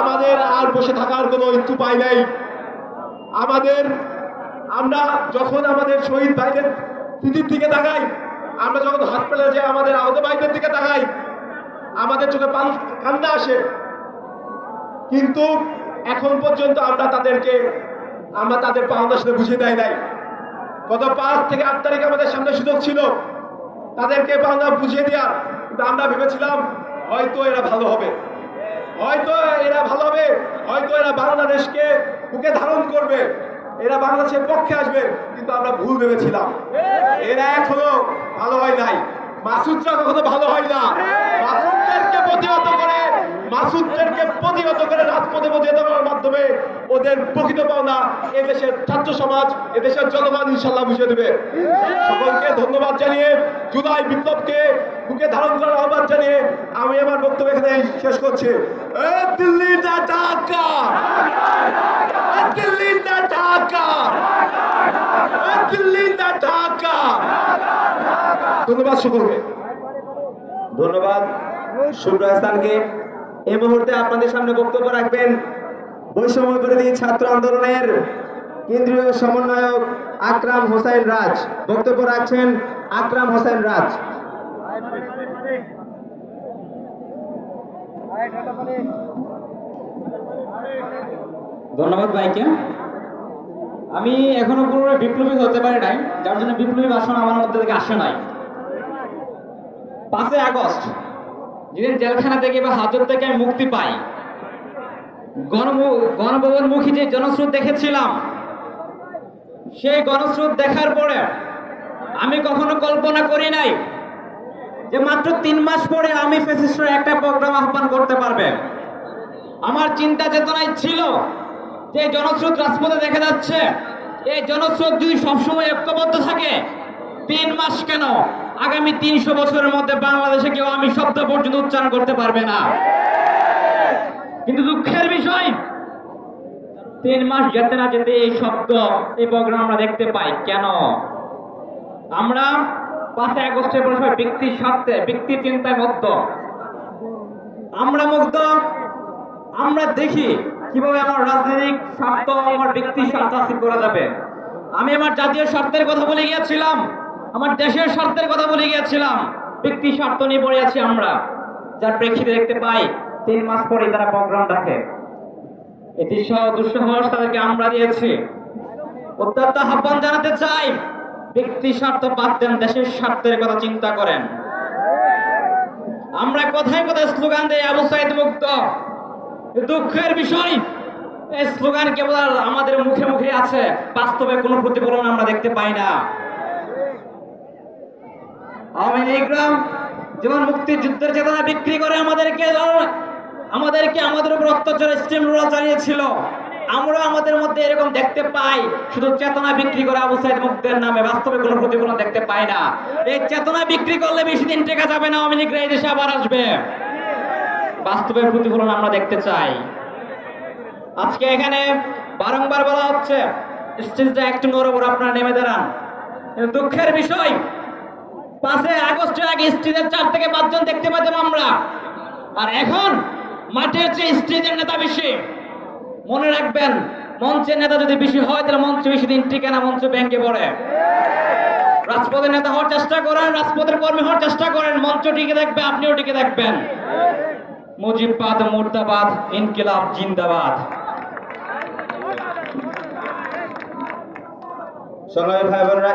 আমাদের আর বসে থাকার কোনো ইচ্ছু পাই নাই। আমাদের, আমরা যখন আমাদের শহীদ ভাইদের স্মৃতির দিকে তাকাই, আমরা যখন হসপিটালে যাই, আমাদের আহত ভাইদের দিকে তাকাই, আমাদের চোখে পান, কান্না আসে। কিন্তু এখন পর্যন্ত আমরা তাদেরকে, আমরা তাদের পাওনা সাথে বুঝিয়ে দেয় নাই। গত পাঁচ থেকে আট তারিখ আমাদের সামনে সুযোগ ছিল। তাদেরকে পাওনা বুঝিয়ে দেওয়ার কিন্তু আমরা ভেবেছিলাম হয়তো এরা ভালো হবে। হবে হয়তো এরা বাংলাদেশকে বুকে ধারণ করবে, এরা বাংলাদেশের পক্ষে আসবে, কিন্তু আমরা ভুল ভেবেছিলাম। এরা এখনও ভালো হয় নাই। মাসুদরা কখনো ভালো হয় না। মাসুদদেরকে প্রতিহত করে, মাসুদদেরকে প্রতিহত করে রাজপথে প্রতিহত করার মাধ্যমে ওদের প্রকৃত পাওনা এদেশের ছাত্র সমাজ, এদেশের জনগণ ইনশাল্লাহ বুঝে দেবে। ধন্যবাদ জানিয়ে জুলাই বিপ্লবকে বুকে ধারণ করার আহ্বান জানিয়ে আমি আমার বক্তব্য এখানে শেষ করছি। এ ধন্যবাদ সকলকে। ধন্যবাদ শুভ্র হাসানকে এই মুহূর্তে আপনাদের সামনে বক্তব্য রাখবেন বৈষম্য বিরোধী ছাত্র আন্দোলনের কেন্দ্রীয় সমন্বয়ক আকরাম হোসেন রাজ। বক্তব্য রাখছেন আকরাম হোসেন রাজ। ধন্যবাদ ভাইকে। আমি এখনও পুরো বিপ্লবী হতে পারি নাই, যার জন্য বিপ্লবী ভাষণ আমার মধ্যে থেকে আসে নাই। পাঁচই আগস্ট, যেদিন জেলখানা থেকে বা হাজত থেকে আমি মুক্তি পাই। গণভবনমুখী যে জনস্রোত দেখেছিলাম সেই গণস্রোত দেখার পরে আমি কখনো কল্পনা করি নাই যে মাত্র তিন মাস পরে আমি ফেসিস্টের একটা প্রোগ্রাম আহ্বান করতে পারবে। আমার চিন্তা চেতনায় ছিল যে জনস্রোত রাজপথে দেখা যাচ্ছে, এই জনস্রোত যদি সবসময় ঐক্যবদ্ধ থাকে, তিন মাস কেন? আগামী তিনশো বছরের মধ্যে বাংলাদেশে কেউ আমি শব্দ পর্যন্ত উচ্চারণ করতে পারবে না। কিন্তু দুঃখের বিষয় তিন মাস যেতে না যেতে এই শব্দ, এই প্রোগ্রাম আমরা দেখতে পাই। কেন? আমরা পাঁচই আগস্টের পরে ব্যক্তির স্বার্থে, ব্যক্তির চিন্তায় মধ্য আমরা মুগ্ধ, আমরা দেখি কীভাবে আমার রাজনৈতিক স্বার্থ, আমার ব্যক্তির স্বার্থ হাসিল করা যাবে। আমি আমার জাতীয় স্বার্থের কথা বলে গিয়েছিলাম, আমার দেশের স্বার্থের কথা বলে গিয়েছিলাম ব্যক্তি স্বার্থ নিয়ে পড়ে আছি আমরা। যার প্রেক্ষিতে দেখতে পাই, তিন মাস পরে তারা প্রোগ্রাম রাখে। এই দুঃসাহস তাদেরকে আমরা দিয়েছি। অত্যন্ত আহ্বান জানাতে চাই, ব্যক্তি স্বার্থ বাদ দেন, দেশের স্বার্থের কথা চিন্তা করেন। আমরা কোথায় কোথায় স্লোগান দেই, আবু সাইদ মুক্ত। দুঃখের বিষয় এই স্লোগান কেবল আমাদের মুখে মুখে আছে, বাস্তবে কোনো প্রতিফলন আমরা দেখতে পাই না। আওয়ামী লীগরা যেমন মুক্তিযুদ্ধের চেতনা বিক্রি করে আমাদেরকে আমাদেরকে আমাদের উপর অত্যাচার স্টিম রোলার চালিয়েছিল। আমরা আমাদের মধ্যে এরকম দেখতে পাই। শুধু চেতনা বিক্রি করে আবু সাইদ মুক্তের নামে বাস্তবে কোনো প্রতিফলন দেখতে পাই না। এই চেতনা বিক্রি করলে বেশি দিন টেকা যাবে না আওয়ামী লীগরা এই আবার আসবে। বাস্তবের প্রতিফলন আমরা দেখতে চাই। আজকে এখানে বারংবার বলা হচ্ছে, স্টেজটা একটু নরবর আপনারা নেমে দাঁড়ান। দুঃখের বিষয় পাঁচে আগস্টের আগে স্টেজের চার থেকে পাঁচজন দেখতে পেতাম আমরা। আর এখন মাঠের চেয়ে স্টেজের নেতা বেশি, মনে রাখবেন, মঞ্চের নেতা যদি বেশি হয়, তাহলে মঞ্চ বেশি দিন টিকে না, মঞ্চ ব্যাংকে পড়ে। রাজপথের নেতা হওয়ার চেষ্টা করেন, রাজপথের কর্মী হওয়ার চেষ্টা করেন, মঞ্চ টিকে থাকবে আপনিও টিকে থাকবেন মুজিববাদ, মুর্দাবাদ, ইনকিলাব, জিন্দাবাদ। সংগ্রামী ভাই বোনেরা